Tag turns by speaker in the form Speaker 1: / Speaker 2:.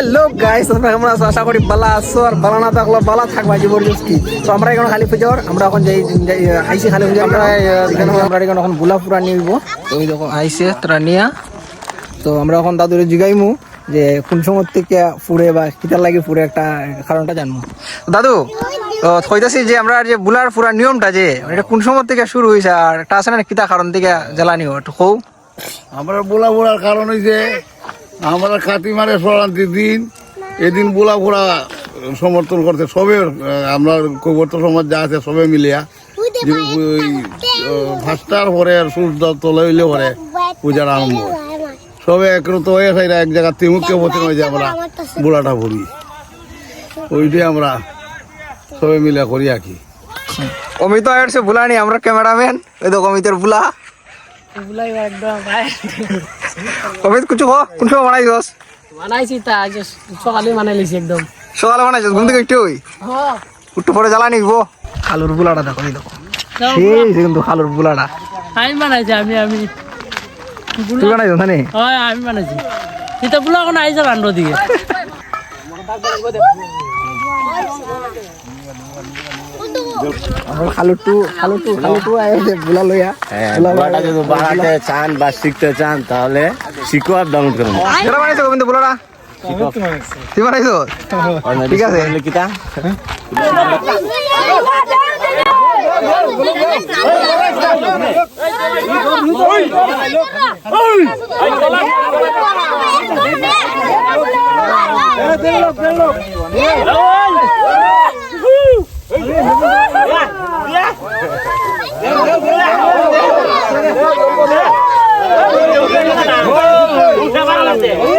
Speaker 1: Hello guys তোমরা কেমন আছো? আশা করি বালা আছো আর বালা না থাকলে বালা থাকবা জবরদস্তি তো আমরা এখন খালি পুজোর আমরা এখন যাই আইসি খালি পুজো আমরা এখানে আমরা এখন এখন গোলাপ পুরা নিব তো ওই দেখো আইসে তারা নিয়া তো আমরা এখন দাদুরে জিগাইমু যে কোন সময় থেকে ফুরে বা কিতার লাগে ফুরে একটা কারণটা জানব। দাদু তো কইতাছি যে আমরা যে বুলার পুরা নিয়মটা যে এটা কোন সময় থেকে শুরু হয়েছে আর একটা আছে না কিতা কারণ থেকে জ্বালানি একটু কৌ
Speaker 2: আমরা বোলা বোলার কারণ হইছে আমরা কাতি মারে সংক্রান্তি দিন এদিন বোলা বোলা সমর্থন করতে সবে আমরা কৈবর্ত সমাজ যা আছে সবে মিলিয়া ফার্স্টার পরে আর সূর্য তোলা হইলে পরে পূজার আরম্ভ। সবে একরত হয়ে সাইরা এক জায়গা তিমুখকে পথে হয়ে যায় আমরা বোলাটা ভরি। ওইটাই আমরা সবে মিলে করি আর কি।
Speaker 1: অমিত আয়ের সে বুলানি আমরা ক্যামেরাম্যান। ওই দেখো অমিতের বুলা অমিত কিছু কো কোন সময় বানাইছস
Speaker 3: বানাইছি তা আজ সকালে বানাই একদম।
Speaker 1: সকালে বানাইছস ঘুম থেকে একটু ওই একটু পরে জ্বালানি গো খালুর বুলাটা দেখো এই দেখো সেই যে কিন্তু খালুর বুলাটা
Speaker 3: আমি বানাইছি আমি আমি।
Speaker 1: তুই বানাইছ না
Speaker 3: হয় আমি বানাইছি। এটা বুলা এখন আইসা রান্ড দিকে
Speaker 1: আমার খালুটু খালুটু খালুটু আইছে বুলা লইয়া বুলা
Speaker 4: বুলাটা যদি বাড়াতে চান বা শিখতে চান তাহলে শিখো আর ডাউনলোড করুন
Speaker 1: কেটা বানাইছো গোবিন্দ বুলাটা তুই বানাইছো ঠিক আছে
Speaker 4: কিতা
Speaker 5: Hey,